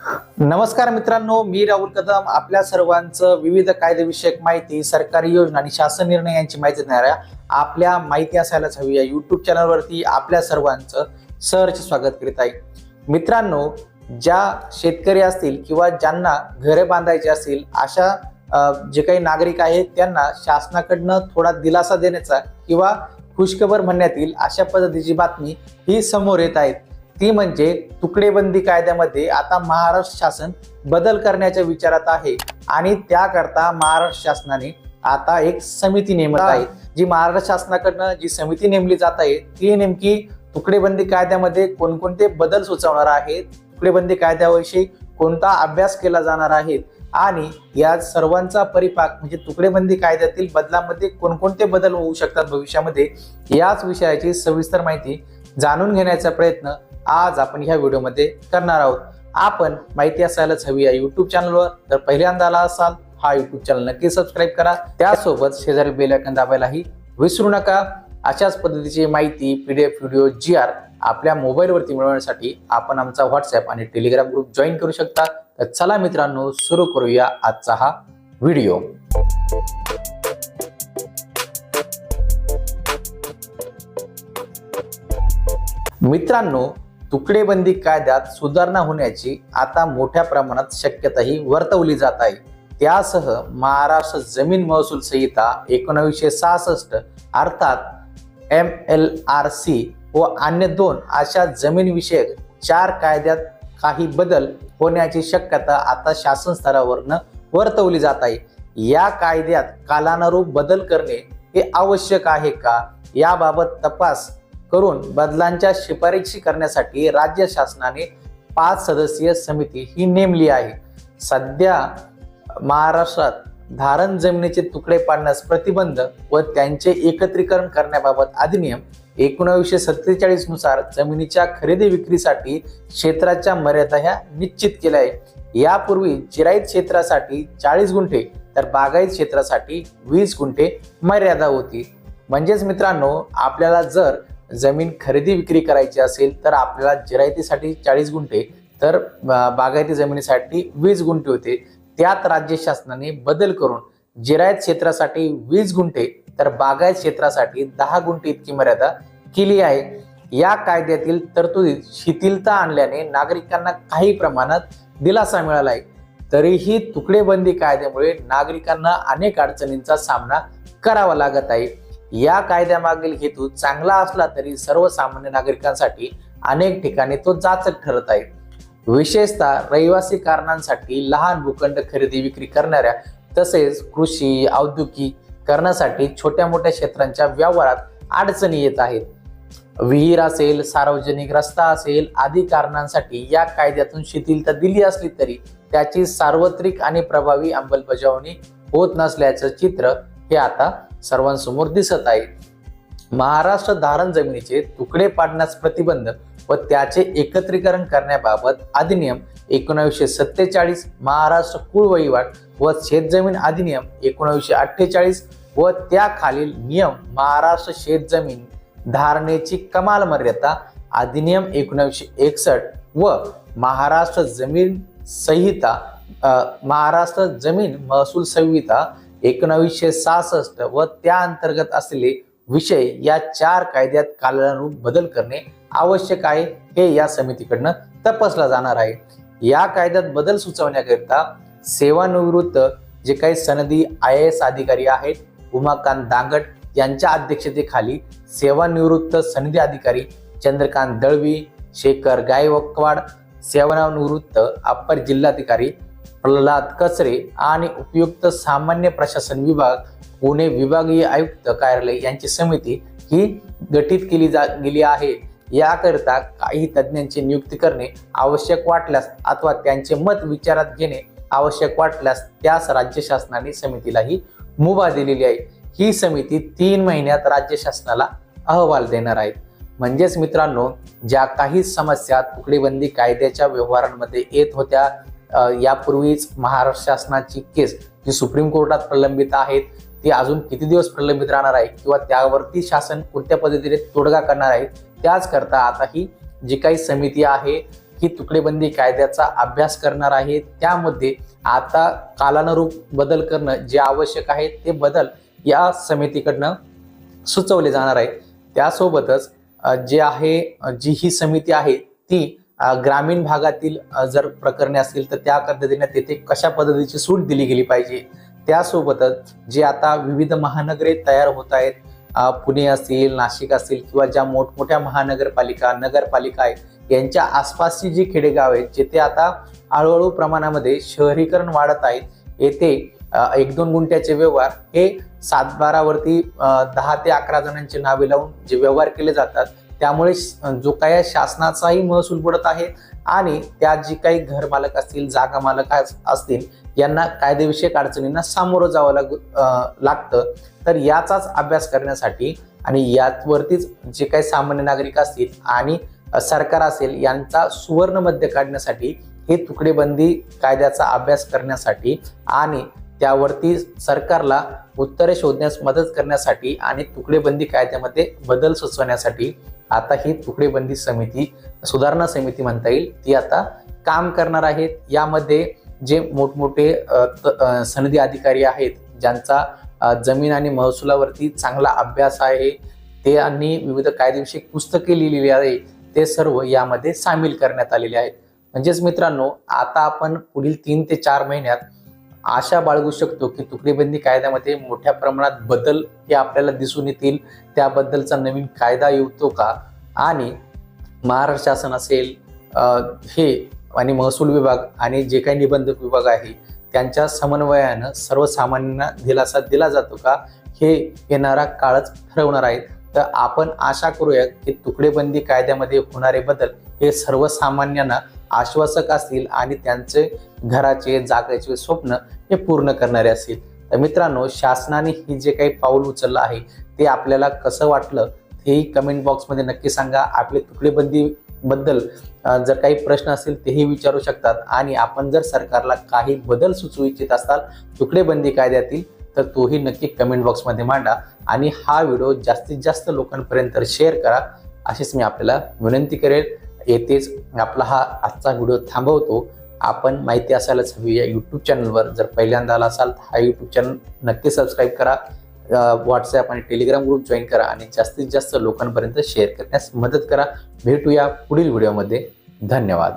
नमस्कार मित्रांनो मी राहुल कदम. आपल्या सर्वांचं विविध कायदेविषयक माहिती सरकारी योजना आणि शासन निर्णय यांची माहिती देणाऱ्या आपल्या माहिती असायलाच हवी या युट्यूब चॅनलवरती आपल्या सर्वांचं सहर्ष स्वागत करीत आहे. मित्रांनो ज्या शेतकरी असतील किंवा ज्यांना घरे बांधायची असतील अशा जे काही नागरिक आहेत त्यांना शासनाकडनं थोडा दिलासा देण्याचा किंवा खुशखबर म्हणण्यात येईल अशा पद्धतीची बातमी ही समोर येत आहेत. ती म्हणजे तुकडेबंदी कायद्यामध्ये आता महाराष्ट्र शासन बदल करण्याच्या विचारात आहे. आणि त्याकरता महाराष्ट्र शासनाने आता एक समिती नेमत आहे. जी महाराष्ट्र शासनाकडनं जी समिती नेमली जात आहे ती नेमकी तुकडेबंदी कायद्यामध्ये कोणकोणते बदल सुचवणार आहेत तुकडेबंदी कायद्याविषयी कोणता अभ्यास केला जाणार आहे आणि या सर्वांचा परिपाक म्हणजे तुकडेबंदी कायद्यातील बदलामध्ये कोणकोणते बदल होऊ शकतात भविष्यामध्ये याच विषयाची सविस्तर माहिती जाणून घेण्याचा प्रयत्न आज आपण ह्या व्हिडिओमध्ये करणार आहोत. आपण माहिती असायलाच हवी या युट्यूब चॅनलवर तर पहिल्यांदा आला असाल हा युट्यूब चॅनल नक्की सबस्क्राईब करा. त्यासोबत शेजारी बेल आयकॉन दाबायलाही विसरू नका. अशाच पद्धतीची माहिती P D F video G R आपल्या मोबाईलवरती मिळवण्यासाठी आपण आमचा व्हॉट्सअप आणि टेलिग्राम ग्रुप जॉईन करू शकता. तर चला मित्रांनो सुरू करूया आजचा हा व्हिडिओ मित्रांनो तुकडेबंदी कायद्यात सुधारणा होण्याची आता मोठ्या प्रमाणात शक्यताही वर्तवली जात आहे. त्यासह महाराष्ट्र जमीन महसूल संहिता एकोणावीसशे सहासष्ट अर्थात एम एल आर सी व अन्य दोन अशा जमीनविषयक चार कायद्यात काही बदल होण्याची शक्यता आता शासन स्तरावरनं वर्तवली जात आहे. या कायद्यात कालानुरूप बदल करणे हे आवश्यक आहे का? याबाबत तपास करून बदलांच्या शिफारशी करण्यासाठी राज्य शासनाने पाच सदस्यीय समिती ही नेमली आहे. सध्या महाराष्ट्रात धारण जमिनीचे तुकडे पाडण्यास प्रतिबंध व त्यांचे एकत्रीकरण करण्याबाबत अधिनियम एकोणावीसशे सत्तेचाळीसनुसार जमिनीच्या खरेदी विक्रीसाठी क्षेत्राच्या मर्यादा ह्या निश्चित केल्या आहे यापूर्वी चिराईत क्षेत्रासाठी चाळीस गुंठे तर बागायत क्षेत्रासाठी वीस गुंठे मर्यादा होती. म्हणजेच मित्रांनो आपल्याला जर जमीन खरेदी विक्री करायची असेल तर आपल्याला जिरायतीसाठी चाळीस गुंठे तर बागायती जमिनीसाठी वीस गुंठे होते. त्यात राज्य शासनाने बदल करून जिरायत क्षेत्रासाठी वीस गुंठे तर बागायत क्षेत्रासाठी दहा गुंठे इतकी मर्यादा केली आहे. या कायद्यातील तरतुदीत शिथिलता आणल्याने नागरिकांना काही प्रमाणात दिलासा मिळाला आहे. तरीही तुकडेबंदी कायद्यामुळे नागरिकांना अनेक अडचणींचा सामना करावा लागत आहे. या कायद्यामागील हेतू चांगला असला तरी सर्वसामान्य नागरिकांसाठी अनेक ठिकाणी तो जाचक ठरत आहे. विशेषतः रहिवासी कारणांसाठी लहान भूखंड खरेदी विक्री करणाऱ्या तसेच कृषी औद्योगिकरणासाठी छोट्या मोठ्या क्षेत्रांच्या व्यवहारात अडचणी येत आहेत. विहीर असेल सार्वजनिक रस्ता असेल आदी कारणांसाठी या कायद्यातून शिथिलता दिली असली तरी त्याची सार्वत्रिक आणि प्रभावी अंमलबजावणी होत नसल्याचं चित्र हे आता सर्वांसमोर दिसत आहे. महाराष्ट्र धारण जमिनीचे तुकडे पाडण्यास प्रतिबंध व त्याचे एकत्रीकरण करण्याबाबत अधिनियम एकोणावीसशे सत्तेचाळीस महाराष्ट्र कुळ वहिवाट व शेतजमीन अधिनियम एकोणावीसशे अठ्ठेचाळीस व त्याखालील नियम महाराष्ट्र शेतजमीन धारणेची कमाल मर्यादा अधिनियम एकोणावीसशे एकसष्ट व महाराष्ट्र जमीन संहिता महाराष्ट्र जमीन महसूल संहिता एकोणावीसशे सहासष्ट व त्या अंतर्गत असलेले विषय या चार कायद्यात कालानुरूप बदल करणे आवश्यक आहे हे या समितीकडनं तपासला जाणार आहे. या कायद्यात बदल सुचवण्याकरिता सेवानिवृत्त जे काही सनदी आय एस अधिकारी आहेत उमाकांत दांगट यांच्या अध्यक्षतेखाली सेवानिवृत्त सनदी अधिकारी चंद्रकांत दळवी शेखर गायकवाड सेवानिवृत्त अप्पर जिल्हाधिकारी प्रल्हाद कचरे आणि उपयुक्त सामान्य प्रशासन विभाग पुणे विभागीय आयुक्त कार्यालय यांची समिती ही गठीत केली जा गेली आहे. याकरिता काही तज्ज्ञांची नियुक्ती करणे आवश्यक वाटल्यास अथवा त्यांचे मत विचारात घेणे आवश्यक वाटल्यास त्यास राज्य शासनाने समितीलाही मुभा दिलेली आहे. ही समिती तीन महिन्यात राज्य शासनाला अहवाल देणार आहेत म्हणजेच मित्रांनो ज्या काही समस्या तुकडेबंदी कायद्याच्या व्यवहारांमध्ये येत होत्या यापूर्वीच महाराष्ट्र शासनाची केस जी सुप्रीम कोर्टात प्रलंबित आहेत ती अजून किती दिवस प्रलंबित राहणार आहे किंवा त्यावरती शासन कोणत्या पद्धतीने तोडगा करणार आहे त्याच करता आता ही जी काही समिती आहे ही तुकडेबंदी कायद्याचा अभ्यास करणार आहे त्यामध्ये आता कालानुरूप बदल करणं जे आवश्यक आहे ते बदल या समितीकडनं सुचवले जाणार आहे. त्यासोबतच जे आहे जी ही समिती आहे ती ग्रामीण भागातील जर प्रकरणे असतील तर त्या पद्धतीने तेथे कशा पद्धतीची सूट दिली गेली पाहिजे? त्यासोबतच जे आता विविध महानगरे तयार होत आहेत पुणे असतील नाशिक असतील किंवा ज्या मोठमोठ्या महानगरपालिका नगरपालिका आहेत यांच्या आसपासची जी खेडेगाव आहेत जिथे आता हळूहळू प्रमाणामध्ये शहरीकरण वाढत आहेत येथे एक दोन गुंठ्याचे व्यवहार हे सातबारावरती दहा ते अकरा जणांची नावे लावून जे व्यवहार केले जातात त्यामुळे श- जो काय शासनाचाही महसूल बुडत आहे आणि त्या जी काही घर मालक असतील जागा मालक असतील यांना कायदेविषयक अडचणींना सामोरं जावं लाग लागतं. तर याचाच अभ्यास करण्यासाठी आणि यावरतीच जे काही सामान्य नागरिक असतील आणि सरकार असेल यांचा सुवर्ण मध्य काढण्यासाठी हे तुकडेबंदी कायद्याचा अभ्यास करण्यासाठी आणि त्यावरती सरकारला उत्तरे शोधण्यास मदत करण्यासाठी आणि तुकडेबंदी कायद्यामध्ये बदल सुचवण्यासाठी आता ही तुकडेबंदी समिती सुधारणा समिती म्हणता येईल ती आता काम करणार आहेत. यामध्ये जे मोठमोठे सनदी अधिकारी आहेत ज्यांचा जमीन आणि महसुलावरती चांगला अभ्यास आहे ते आणि विविध कायदेविषयक पुस्तके लिहिलेली आहे ते सर्व यामध्ये सामील करण्यात आलेले आहेत. म्हणजेच मित्रांनो आता आपण पुढील तीन ते चार महिन्यात आशा बाळगू शकतो की तुकडीबंदी कायद्यामध्ये मोठ्या प्रमाणात बदल हे आपल्याला दिसून येतील. त्याबद्दलचा नवीन कायदा येतो का? आणि महाराष्ट्र शासन असेल हे आणि महसूल विभाग आणि जे काही निबंधक विभाग आहे त्यांच्या समन्वयानं सर्वसामान्यांना दिलासा दिला जातो का? हे येणारा काळच ठरवणार आहे तर आपण आशा करूया की तुकडेबंदी कायद्यामध्ये होणारे बदल हे सर्वसामान्यांना आश्वासक असतील आणि त्यांचे घराचे जागेचे स्वप्न हे पूर्ण करणारे असतील. तर मित्रांनो शासनाने ही जे काही पाऊल उचललं आहे ते आपल्याला कसं वाटलं हेही कमेंट बॉक्समध्ये नक्की सांगा. आपले तुकडेबंदी बद्दल जर काही प्रश्न असतील तेही विचारू शकतात. आणि आपण जर सरकारला काही बदल सुचवू इच्छित असाल तुकडेबंदी कायद्यातील तर तोही नक्की कमेंट बॉक्समध्ये मांडा. आणि हा व्हिडिओ जास्तीत जास्त लोकांपर्यंत शेअर करा. अशीच मी आपल्याला विनंती करेल. येथेच आपला हा आजचा व्हिडिओ थांबवतो. आपण माहिती असायलाच हवी. या यूट्यूब चॅनलवर जर पहिल्यांदा आला असाल तर हा यूट्यूब चॅनल नक्की सबस्क्राईब करा. व्हॉट्सॲप आणि टेलिग्राम ग्रुप जॉईन करा आणि जास्तीत जास्त लोकांपर्यंत शेअर करण्यास मदत करा. भेटूया पुढील व्हिडिओमध्ये. धन्यवाद.